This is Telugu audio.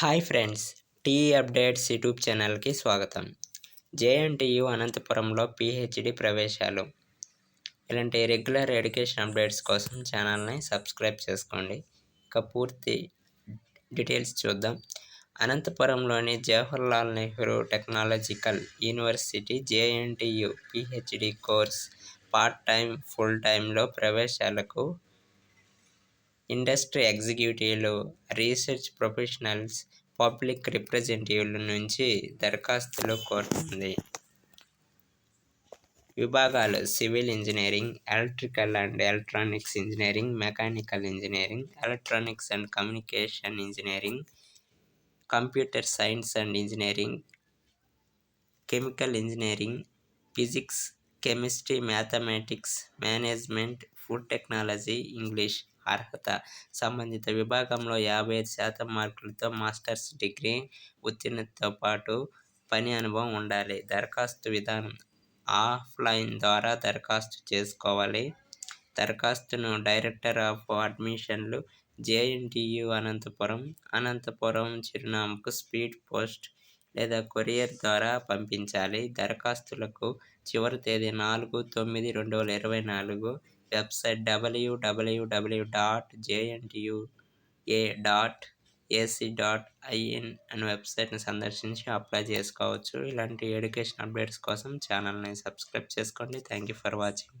Hi friends T updates YouTube ఛానల్కి స్వాగతం. జేఎన్టీయు అనంతపురంలో పిహెచ్డి ప్రవేశాలు. ఇలాంటి రెగ్యులర్ ఎడ్యుకేషన్ అప్డేట్స్ కోసం ఛానల్ని సబ్స్క్రైబ్ చేసుకోండి. ఇక పూర్తి డీటెయిల్స్ చూద్దాం. అనంతపురంలోని Jawaharlal Nehru technological university JNTU PhD course part time full టైంలో ప్రవేశాలకు ఇండస్ట్రీ ఎగ్జిక్యూటివ్లు రీసెర్చ్ ప్రొఫెషనల్స్ పబ్లిక్ రిప్రజెంటేటివ్ల నుంచి దరఖాస్తులు కోరుతుంది. విభాగాలు civil engineering electrical and electronics engineering mechanical engineering electronics and communication engineering computer science and engineering chemical engineering physics chemistry mathematics management food technology English అర్హత సంబంధిత విభాగంలో యాభై ఐదు శాతం మార్కులతో మాస్టర్స్ డిగ్రీ ఉత్తీర్ణతతో పాటు పని అనుభవం ఉండాలి. దరఖాస్తు విధానం ఆఫ్లైన్ ద్వారా దరఖాస్తు చేసుకోవాలి. దరఖాస్తును డైరెక్టర్ ఆఫ్ అడ్మిషన్లు జేఎన్టీయు అనంతపురం అనంతపురం చిరునామాకు స్పీడ్ పోస్ట్ లేదా కొరియర్ ద్వారా పంపించాలి. దరఖాస్తులకు చివరి తేదీ నాలుగు తొమ్మిది రెండు వేల ఇరవై నాలుగు website WWW dot JNTUA dot AC dot IN అనే వెబ్సైట్ని సందర్శించి అప్లై చేసుకోవచ్చు. ఇలాంటి ఎడ్యుకేషన్ అప్డేట్స్ కోసం ఛానల్ని సబ్స్క్రైబ్ చేసుకోండి. Thank you for watching.